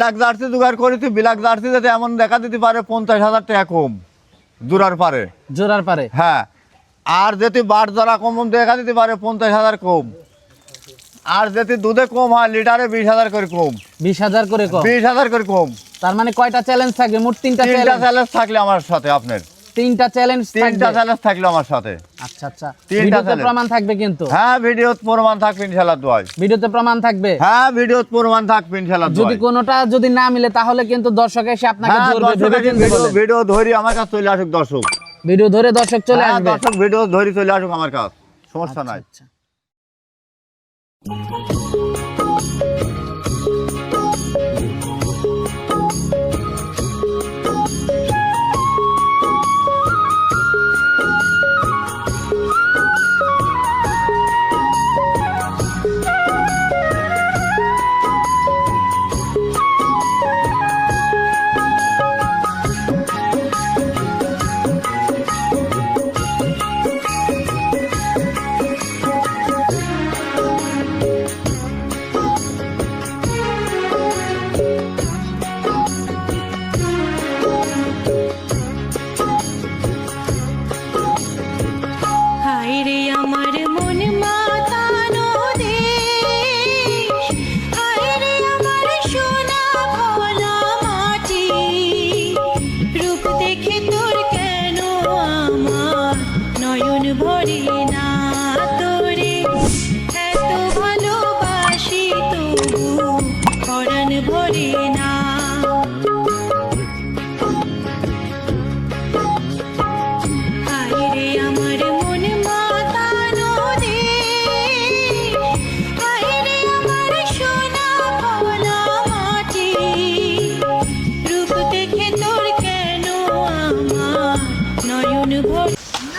Black jersey জোগাড় করেছি black jersey যাতে এমন দেখা দিতে পারে পঞ্চাশ হাজার টাকা কম জোড়ার পারে। জোড়ার পারে। হ্যাঁ আর যদি বাট জোড়া কম দেখা দিতে পারে পঞ্চাশ হাজার কম। আর যদি দুধে কম হয় লিটারে বিশ হাজার করে কম। বিশ হাজার করে কম? বিশ হাজার করে কম। তার মানে কয়টা চ্যালেঞ্জ থাকে মোট তিনটা চ্যালেঞ্জ থাকলে আমার সাথে আপনার। তিনটা চ্যালেঞ্জ তিনটা চ্যালেঞ্জ থাকলে আমার সাথে। আচ্ছা আচ্ছা। তিনটা ভিডিওতে প্রমাণ থাকবে কিন্তু। হ্যাঁ ভিডিও প্রমাণ থাকবে ইনশাল্লাহ দোয়াই ভিডিওতে প্রমাণ থাকবে? হ্যাঁ ভিডিও প্রমাণ থাকবে ইনশাল্লাহ যদি কোনোটা যদি না মিলে তাহলে কিন্তু দর্শক এসে আপনাকে হ্যাঁ ধরবে। ভেবে ভিডিও ধরি আমার কাছে চলে আসুক দর্শক। ভিডিও ধরে দর্শক চলে হ্যাঁ, আসবে। দর্শক ভিডিও ধরি চলে আসুক আমার কাছে। সমস্যা নাই। আচ্ছা।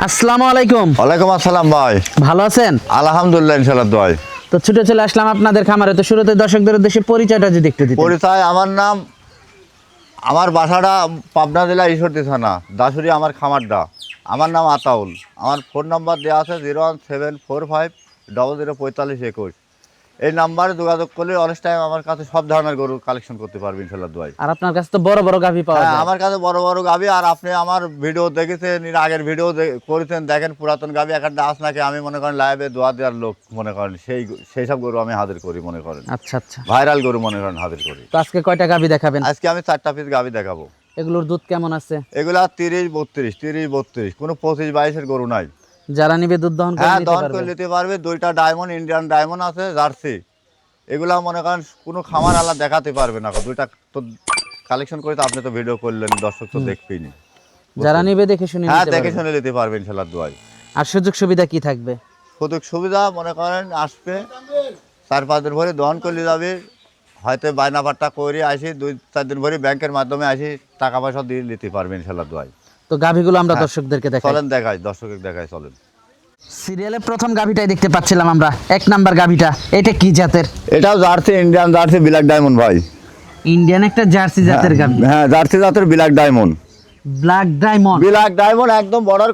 আসসালামু আলাইকুম। ওয়ালাইকুম আসসালাম ভাই। ভালো আছেন? আলহামদুলিল্লাহ ইনশাআল্লাহ ভাই তো ছোট চলে আসলাম আপনাদের খামারে। তো শুরুতে দর্শকদের উদ্দেশ্যে পরিচয়টা যদি একটু দিতেন। পরিচয় আমার নাম আমার বাসাটা পাবনা জেলা ঈশ্বরদী থানা দাসুরি আমার খামারটা আমার নাম আতাউল। আমার ফোন নাম্বার দেওয়া আছে zero one seven four five double zero পঁয়তাল্লিশ একুশ। এই নাম্বারে যোগাযোগ করলে অনেক টাইম আমার কাছে সব ধরনের গরু কালেকশন করতে পারবেন ইনশাল্লাহ দোয়াই। আর আপনার কাছে তো বড় বড় গাভী পাওয়া হ্যাঁ যায়। আমার কাছে বড় বড় গাবি আর আপনি আমার ভিডিও দেখেছেন এর আগের ভিডিও করেছেন দেখেন পুরাতন গাবি একটা আস নাকি আমি মনে করেন লাইভে দোয়া দেওয়ার লোক মনে করেন সেই সেই সব গরু আমি হাজির করি মনে করেন। আচ্ছা আচ্ছা। ভাইরাল গরু মনে করেন হাজির করি। তো আজকে কয়টা গাভী দেখাবেন? আজকে আমি চারটা পিস গাবি দেখাবো। এগুলোর দুধ কেমন আছে? এগুলা তিরিশ বত্রিশ তিরিশ বত্রিশ কোনো পঁচিশ বাইশের গরু নাই। যারা নিবে দুধ দহন করে হ্যাঁ নিতে দহন পারবে। করে নিতে পারবে। দুইটা ডায়মন্ড ইন্ডিয়ান ডায়মন্ড আছে জার্সি। এগুলা মনে করেন কোনো খামার আলা দেখাতে পারবে না। দুইটা তো কালেকশন করে তো আপনি তো ভিডিও করলেন দর্শক তো দেখবেনি যারা নিবে দেখে শুনে হ্যাঁ দেখে শুনে নিতে পারবেন ইনশাল্লাহ দোয়াই আর সুযোগ সুবিধা কি থাকবে? সুযোগ সুবিধা মনে করেন আসবে চার পাঁচ দিন ভরে দহন করলে যাবে। হয়তো বায়না বাট্টা করে আসি দুই চার দিন ভরে ব্যাংকের মাধ্যমে আসি টাকা পয়সা দিয়ে নিতে পারবেন ইনশাল্লাহ দোয়াই তো গাভীগুলো আমরা হ্যাঁ। দর্শকদেরকে দেখাই। চলেন দেখাই দর্শকের দেখাই চলেন। সিরিয়ালে প্রথম গাভীটাই দেখতে পাচ্ছিলাম আমরা এক নাম্বার গাভীটা এটা কি জাতের? এটাও jersey Indian jersey black diamond ভাই। ইন্ডিয়ান একটা জার্সি জাতের গাভী। হ্যাঁ জার্সি জাতের black diamond. Black diamond. Black diamond একদম বর্ডার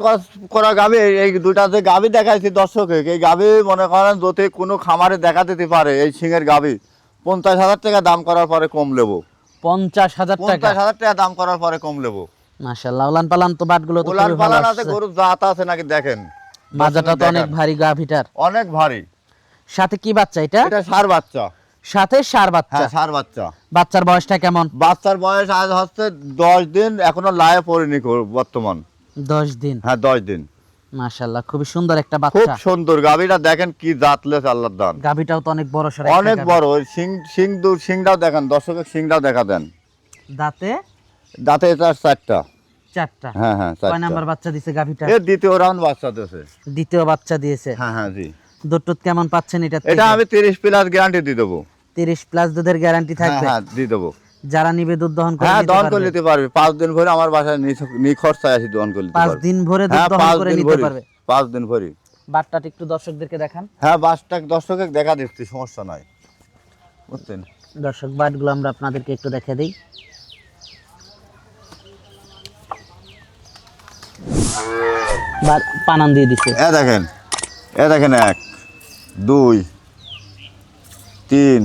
করা গাবি এই দুটা যে গাবি দেখাইছি দর্শকে এই গাবি মনে করেন যদি কোনো খামারে দেখা দিতে পারে এই সিংয়ের গাভী পঞ্চাশ হাজার টাকা দাম করার পরে কম নেব। পঞ্চাশ হাজার টাকা। পঞ্চাশ হাজার টাকা দাম করার পরে কম নেব। মাশাল্লাহ উলান পালান তো বাটগুলো তো পালান আছে গরুর জাত আছে নাকি দেখেন? মাজাটা তো অনেক ভারী গাভীটার অনেক ভারী। সাথে কি বাচ্চা এটা? এটা সার বাচ্চা। সাথে সার বাচ্চা। হ্যাঁ সার বাচ্চা। বাচ্চার বয়সটা কেমন? বাচ্চার বয়স আজ হচ্ছে দশ দিন এখনও লায়ে পড়েনি বর্তমান। দশ দিন? হ্যাঁ দশ দিন। মাশাল্লাহ খুবই সুন্দর একটা খুব বাচ্চা সুন্দর গাবিটা দেখেন কি জাতলেস আল্লাহর দান। গাভীটাও তো অনেক বড় সড় অনেক বড় ওই সিং সিং দু সিংটাও দেখান দর্শকের সিংটাও দেখা দেন। দাঁতে? দাঁতে এটা চারটা। চারটা। হ্যাঁ হ্যাঁ কয় নাম্বার বাচ্চা দিছে গাভীটা? এর দ্বিতীয় রাউন্ড বাচ্চা দিয়েছে দ্বিতীয় বাচ্চা দিয়েছে। হ্যাঁ হ্যাঁ জি। দুধ কেমন পাচ্ছেন এটা এটা আমি তিরিশ প্লাস গ্যারান্টি দিয়ে দেবো। তিরিশ প্লাস দুধের গ্যারান্টি থাকবে? হ্যাঁ দিয়ে দেবো। যারা নিবে দুধ দহন করে হ্যাঁ দহন করে। নিতে পারবে। পাঁচ দিন ভরে আমার বাসায় নিখ- নিখরচায় আসি দহন করে নিতে পারবে। দিন ভরে দুধ হ্যাঁ দহন করে নিতে পারবে। পাঁচ দিন ভরি। বাটটাটা একটু দর্শকদেরকে দেখান। হ্যাঁ বাসটা দর্শকে দেখা দিচ্ছি সমস্যা নাই। বুঝছেন? দর্শক বাটগুলো আমরা আপনাদেরকে একটু দেখে দিই। পানান দিয়ে দিছে। এ দেখেন এ দেখেন এক দুই তিন।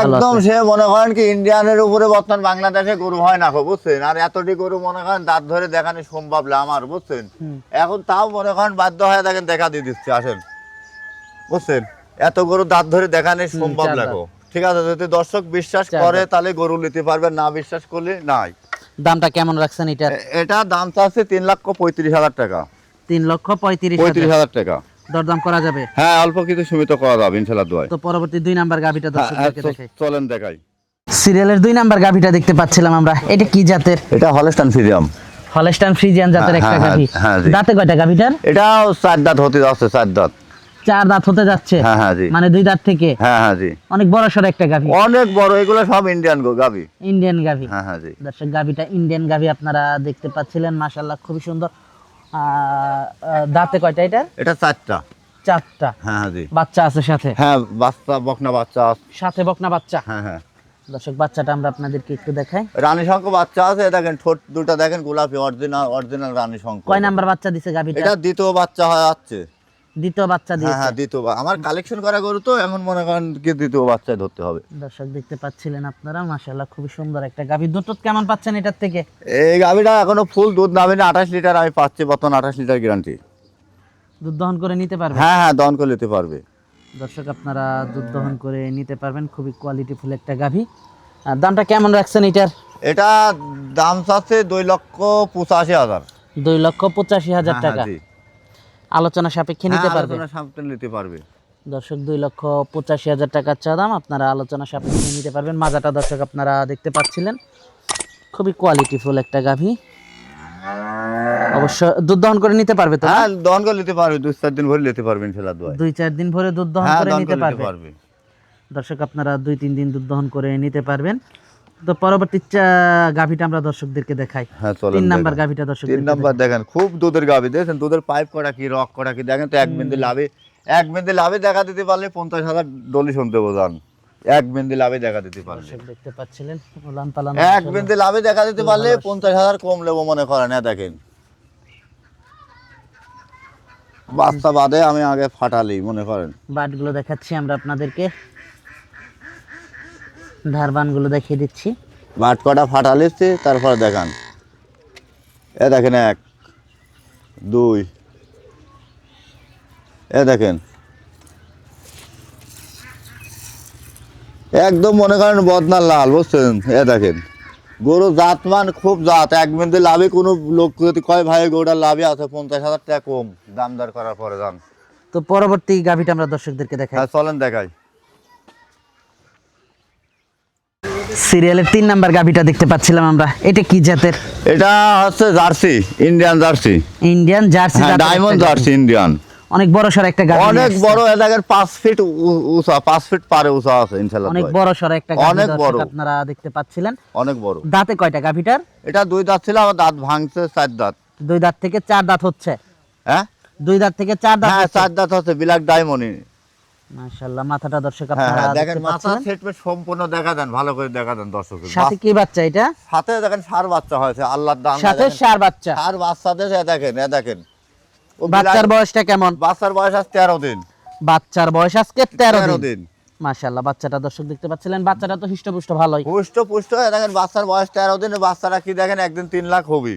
একদম সে মনে করেন কি ইন্ডিয়ানের উপরে বর্তমান বাংলাদেশে গরু হয় না বুঝছেন? আর এতটি গরু মনে করেন দাঁত ধরে দেখানো সম্ভব না আমার বুঝছেন? এখন তাও মনে করেন বাধ্য হয়ে দেখেন দেখা দিয়ে দিচ্ছে আসেন। বুঝছেন? এত গরু দাঁত ধরে দেখানো সম্ভব লাগো। ঠিক আছে যদি দর্শক বিশ্বাস করে তাহলে গরু নিতে পারবে না বিশ্বাস করলে নাই। দামটা কেমন রাখছেন এটার? এ- এটা দাম চাচ্ছে তিন লক্ষ পঁয়ত্রিশ হাজার টাকা। তিন লক্ষ পঁয়ত্রিশ পঁয়ত্রিশ হাজার টাকা। দরদাম করা যাবে? হ্যাঁ অল্প কিছু সীমিত করা যাবে ইনশাল্লাহ দোয়ায়। তো পরবর্তী দুই নাম্বার গাভিটা হ্যাঁ, হ্যাঁ, দর্শকদেরকে দেখাই। চলেন দেখাই। সিরিয়ালের দুই নাম্বার গাভিটা দেখতে পাচ্ছিলাম আমরা। এটা কি জাতের? এটা হলস্টান ফিজিয়াম হলস্টাইন ফ্রিজিয়ান জাতের হ্যাঁ, একটা হ্যাঁ, গাভি। হ্যাঁ। দাঁতে কয়টা গাভিটার? এটাও চার দাঁত হতে যাচ্ছে চার দাঁত। চার দাঁত হতে যাচ্ছে। হ্যাঁ হ্যাঁ জি। মানে দুই দাঁত থেকে। হ্যাঁ হ্যাঁ জি। অনেক বড় সড় একটা গাভী। অনেক বড় এগুলো সব ইন্ডিয়ান গো গাবি ইন্ডিয়ান গাভি। হ্যাঁ হ্যাঁ জি। দর্শক গাভীটা ইন্ডিয়ান গাভি আপনারা দেখতে পাচ্ছিলেন মাশাল্লাহ খুবই সুন্দর। দাঁতে কয়টা এটার এটা চারটা। চারটা। হ্যাঁ হ্যাঁ জি। বাচ্চা আছে সাথে? হ্যাঁ বাচ্চা বকনা বাচ্চা আছে। সাথে বকনা বাচ্চা? হ্যাঁ হ্যাঁ। দর্শক বাচ্চাটা আমরা আপনাদেরকে একটু দেখাই। রানী শঙ্খ বাচ্চা আছে দেখেন ঠোঁট দুটো দেখেন গোলাপি অরিজিনাল অরিজিনাল রানী শঙ্খ। কয় নাম্বার বাচ্চা দিছে গাভিটা? এটা দ্বিতীয় বাচ্চা হয় যাচ্ছে। দ্বিতীয় বাচ্চা হ্যাঁ দিয়েছে। হ্যাঁ দ্বিতীয় আমার কালেকশন করা গরু তো এখন মনে করেন কি দ্বিতীয় বাচ্চায় ধরতে হবে। দর্শক দেখতে পাচ্ছিলেন আপনারা মাশাল্লাহ খুবই সুন্দর একটা গাভি দুধ কেমন পাচ্ছেন এটার থেকে? এই গাভিটা এখনও ফুল দুধ নামে আঠাশ লিটার আমি পাচ্ছি বর্তমান আঠাশ লিটার গ্যারান্টি দুধ দহন করে নিতে পারবেন? হ্যাঁ হ্যাঁ দহন করে নিতে পারবে। দর্শক আপনারা দুধ দহন করে নিতে পারবেন খুবই কোয়ালিটিফুল একটা গাভি। আর দামটা কেমন রাখছেন এটার? এটা দাম চাচ্ছে দুই লক্ষ পঁচাশি হাজার। দুই লক্ষ পঁচাশি হাজার হ্যাঁ, টাকা। হ্যাঁ, জি। আলোচনা সাপেক্ষে নিতে হ্যাঁ, পারবে? আলোচনা সাপেক্ষে নিতে পারবে। দর্শক দুই লক্ষ পঁচাশি হাজার টাকার চা দাম আপনারা আলোচনা সাপেক্ষে নিতে পারবেন। মাজাটা দর্শক আপনারা দেখতে পাচ্ছিলেন। খুবই কোয়ালিটিফুল একটা গাভি। অবশ্য দুধ দহন করে নিতে পারবে তো হ্যাঁ দহন করে নিতে পারবে দুই চার দিন ভরে নিতে পারবে ইনশাল্লাহ দোয়ায় দুই চার দিন ভরে দুধ দহন হ্যাঁ করে নিতে পারবে। দর্শক আপনারা দুই তিন দিন দুধ দহন করে নিতে পারবেন। তো পরবর্তী গাভিটা আমরা দর্শকদেরকে দেখাই। তিন নাম্বার। গাভিটা দর্শক তিন নাম্বার দেখেন খুব দুধের গাভি দেখেন দুধের পাইপ করা কি রক করা কি? দেখেন তো এক বিন্দু লাভে এক বিন্দু লাভে দেখা দিতে পারলে পঞ্চাশ হাজার ডলি শুনতে বোঝান এক বিন্দু লাভে দেখা দিতে পারলে। দেখতে পাচ্ছিলেন উলান পালান এক বিন্দু লাভে দেখা দিতে পারলে পঞ্চাশ হাজার কম নেব মনে করেন হ্যাঁ দেখেন। বাচ্চা বাদে আমি আগে ফাটালি মনে করেন। বাটগুলো দেখাচ্ছি আমরা আপনাদেরকে। ধারবানগুলো দেখিয়ে দিচ্ছি। বাট কটা ফাটালিছি তারপরে দেখান। এ দেখেন এক দুই এ দেখেন। একদম মনে করেন বদনার লাল বুঝছেন? এ দেখেন। গরু জাতমান খুব জাত এক বিন্দু লাভে কোনো লোক যদি কয় ভাই গরুটার লাভে আছে পঞ্চাশ হাজার টাকা কম দাম দর করার পরে যান। তো পরবর্তী গাভিটা আমরা দর্শকদেরকে দেখাই। হ্যাঁ চলেন দেখাই। সিরিয়ালের তিন নাম্বার গাভিটা দেখতে পাচ্ছিলাম আমরা। এটা কি জাতের? এটা হচ্ছে jersey Indian jersey. Indian jersey হ্যাঁ ডায়মন্ড জার্সি ইন্ডিয়ান। অনেক বড় সর একটা গাভি অনেক বড় এ দেখেন পাঁচ ফিট উ- উঁচা পাঁচ ফিট পারে উঁচা আছে ইনশাল্লাহ অনেক বড় সর একটা গাভি অনেক বড়। আপনারা দেখতে পাচ্ছিলেন। অনেক বড়। দাঁতে কয়টা গাভিটার? এটা দুই দাঁত ছিল আমার দাঁত ভাঙছে চার দাঁত। দুই দাঁত থেকে চার দাঁত হচ্ছে। হ্যাঁ? দুই দাঁত থেকে চার দাঁত হ্যাঁ চার দাঁত হচ্ছে বিলাক ডায়মন্ড মাশাআল্লাহ মাথাটা দর্শক হ্যাঁ আপনারা হ্যাঁ দেখেন মাথা সেটমেন্ট সম্পূর্ণ দেখা দেন ভালো করে দেখা দেন দর্শক। সাথে কি বাচ্চা এটা? সাথে দেখেন সার বাচ্চা হয়েছে আল্লাহর দান সাথে সার বাচ্চা। সার এ দেখেন এ দেখেন। বাচ্চার বয়সটা কেমন? বাচ্চার বয়স আছে তেরো দিন। বাচ্চার বয়স আজকে তেরো তেরো দিন। দিন। মাশাআল্লাহ বাচ্চাটা দর্শক দেখতে পাচ্ছিলেন বাচ্চাটা তো হৃষ্টপুষ্ট ভালোই। পুষ্ট পুষ্ট এ দেখেন বাচ্চার বয়স তেরো দিন বাচ্চারা কি দেখেন একদিন তিন লাখ হবি।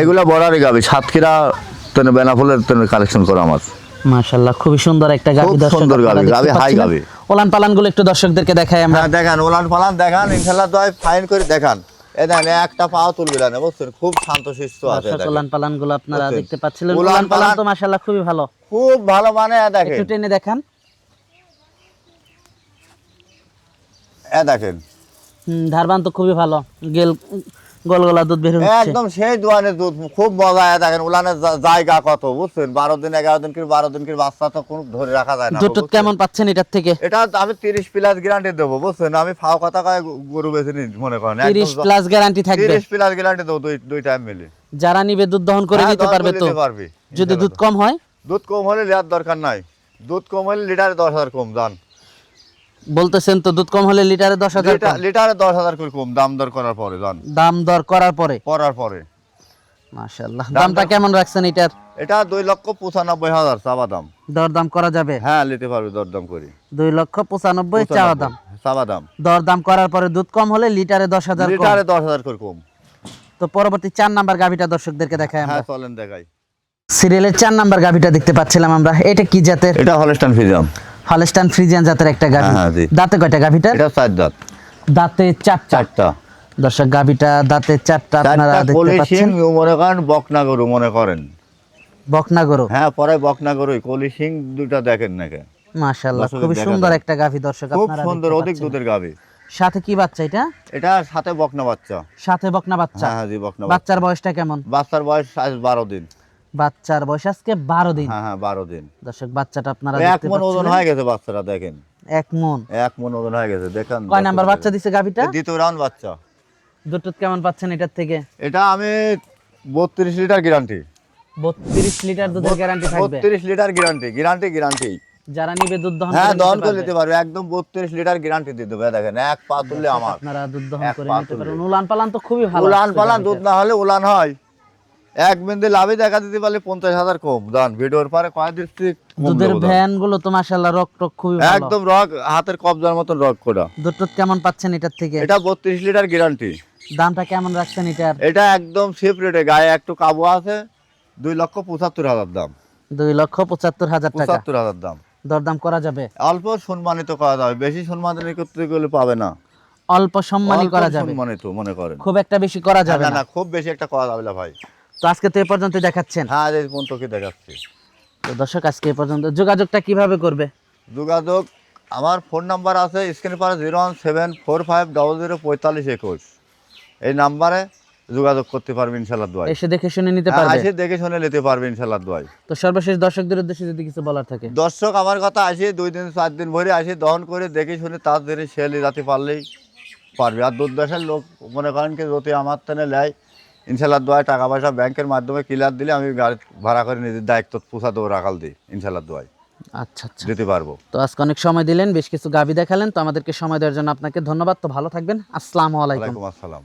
এগুলা বড়ারই গাবি সাতক্ষীরা তেনে বেনাফুলের তেনে কালেকশন করা আমার মাশাআল্লাহ খুবই সুন্দর একটা গাভি খুব দর্শক সুন্দর গাভী, হাই। গাভী। ওলান পালানগুলো একটু দর্শকদেরকে দেখাই আমরা। হ্যাঁ দেখান ওলান পালান দেখান ইনশাল্লাহ দয় ফাইন করে দেখান। এ দেখেন একটা পাও তুলবে না বুঝছেন? খুব শান্ত শিষ্ট আছে ওলান পালানগুলো আপনারা দেখতে পাচ্ছিলেন। ওলান পালান তো মাশাআল্লাহ খুবই ভালো। খুব ভালো মানে দেখেন। একটু টেনে দেখান। এ দেখেন। ধারবান তো খুবই ভালো। গেল গলগলা দুধ বের হচ্ছে। একদম সেই দোয়ানের দুধ। খুব মজা এ দেখেন উলানের জায়গা কত বুঝছেন? বারো দিন এগারো দিন কি বারো দিন কি বাচ্চা তো কোনো ধরে রাখা যায় না। দুধ কেমন পাচ্ছেন এটার থেকে? এটা আমি তিরিশ প্লাস গ্যারান্টি দেবো বুঝছেন? আমি ফাও কথা কয়ে গরু বেছে নিন মনে করেন। তিরিশ প্লাস গ্যারান্টি থাকবে। তিরিশ প্লাস গ্যারান্টি দেবো দুই দুই টাইম মিলে। যারা নিবে দুধ দহন করে হ্যাঁ, নিতে পারবে তো? যদি দুধ কম হয়? দুধ কম হলে লিয়ার দরকার নাই। দুধ কম হলে লিটারে দশ হাজার কম দান বলতেছেন তো দুধ কম হলে লিটারে দশ হাজার লিটার- দশ হাজার করে কম দাম দর করার পরে দাম দর করার পরে? করার পরে। মাশাআল্লাহ। দামটা কেমন রাখছেন এটার? এটা দুই লক্ষ পঁচানব্বই হাজার দাম দরদাম করা যাবে? হ্যাঁ নিতে পারবে দরদাম করি। দুই লক্ষ পঁচানব্বই চাওয়া দাম দাম দরদাম করার পরে দুধ কম হলে লিটারে দশ হাজার লিটারে দশ হাজার করে কম। তো পরবর্তী চার নাম্বার গাভিটা দর্শকদেরকে দেখায় আমরা। হ্যাঁ চলেন দেখাই। সিরিয়ালের চার নাম্বার গাভিটা দেখতে পাচ্ছিলাম আমরা। এটা কি জাতের? এটা হলস্টান হলস্টান ফ্রিজিয়ান জাতের একটা গাভি। হ্যাঁ, দাঁতে কয়টা গাভিটার? এটা চার দাঁত দাঁতে চারটা। চারটা। দর্শক গাভিটা দাঁতে চারটা আপনারা দেখতে পাচ্ছেন। মনে করেন বকনা গরু মনে করেন। বকনা গরু হ্যাঁ পরে বকনা গরুই কলিশিং দুটা দেখেন নাকি। মাশাআল্লাহ খুবই সুন্দর একটা গাভি দর্শক আপনারা খুব সুন্দর অধিক দুধের গাভী। সাথে কি বাচ্চা এটা? এটা সাথে বকনা বাচ্চা। সাথে বকনা বাচ্চা? হ্যাঁ জি বকনা বাচ্চার বয়সটা কেমন? বাচ্চার বয়স আজ বারো দিন। বাচ্চার বয়স আজকে বারো দিন। হ্যাঁ হ্যাঁ বারো দিন। দর্শক বাচ্চাটা আপনারা এক মন ওজন হয়ে গেছে বাচ্চারা দেখেন। এক মন। এক মন ওজন হয়ে গেছে দেখেন কয় নাম্বার বাচ্চা দিছে গাভিটা? দ্বিতীয় রাউন্ড বাচ্চা। দুটো কেমন পাচ্ছেন এটার থেকে? এটা আমি বত্রিশ লিটার গ্যারান্টি বত্রিশ লিটার দুধের গ্যারান্টি থাকবে। বত্রিশ লিটার গ্যারান্টি গ্যারান্টি গ্যারান্টি যারা নিবে দুধ দহন হ্যাঁ দহন করে নিতে পারবে একদম বত্রিশ লিটার গ্যারান্টি দিয়ে দেবে। দেখেন এক পা তুললে আমার। আপনারা দুধ দহন করে নিতে। পারবেন। উলান পালান তো খুবই ভালো উলান পালান দুধ না হলে উলান হয়। এক বিন্দু লাভে দেখা দিতে পারলে পঞ্চাশ হাজার কম। দান ভিডিওর পরে কয় দিচ্ছি দুধের ভ্যানগুলো তো মাশাআল্লাহ রক টক খুবই ভালো। একদম রক হাতের কবজার মতন রক করা দুধ কেমন পাচ্ছেন এটার থেকে? এটা বত্রিশ লিটার গ্যারান্টি। দামটা কেমন রাখছেন এটার? এটা একদম সেফ রেটে গায়ে একটু কাবু আছে দুই লক্ষ পঁচাত্তর হাজার দাম। দুই লক্ষ পঁচাত্তর হাজার টাকা। পঁচাত্তর হাজার দাম। দরদাম করা যাবে? অল্প সম্মানিত করা যাবে বেশি সম্মানিত করতে গেলে পাবে না। অল্প সম্মানই করা যাবে। সম্মানিত মনে করেন। খুব একটা বেশি করা যাবে না না? খুব বেশি একটা করা যাবে না ভাই। তো আজকে তো এ পর্যন্ত দেখাচ্ছেন। হ্যাঁ এই পর্যন্ত দেখাচ্ছি। তো দর্শক আজকে এ পর্যন্ত যোগাযোগটা কীভাবে করবে? যোগাযোগ আমার ফোন নাম্বার আছে স্ক্রিনে পারে zero one seven four five double zero পঁয়তাল্লিশ একুশ। এই নাম্বারে যোগাযোগ করতে পারবে ইনশাল্লাহ দোয়াই। এসে দেখে শুনে নিতে হ্যাঁ, পারবে আসে দেখে শুনে নিতে পারবে ইনশাল্লাহ দোয়াই। তো সর্বশেষ দর্শকদের উদ্দেশ্যে যদি কিছু বলার থাকে। দর্শক আমার কথা আসে দুই দিন চার দিন ভরে আসে দহন করে দেখে শুনে তার দিনে সেলে যাতে পারলেই পারবে। আর দূর দেশের লোক মনে করেন কি যদি আমার তেনে নেয় ইনশাল্লাহ দোয়ায় টাকা পয়সা ব্যাংকের মাধ্যমে ক্লিয়ার দিলে আমি গাড়ি ভাড়া করে নিজের দায়িত্ব পোষা দেবো রাখাল দিই ইনশাল্লাহ দোয়ায়। আচ্ছা আচ্ছা। দিতে পারব। তো আজকে অনেক সময় দিলেন বেশ কিছু গাবি দেখালেন তো আমাদেরকে সময় দেওয়ার জন্য আপনাকে ধন্যবাদ। তো ভালো থাকবেন। আসসালামু আলাইকুম। আসসালাম।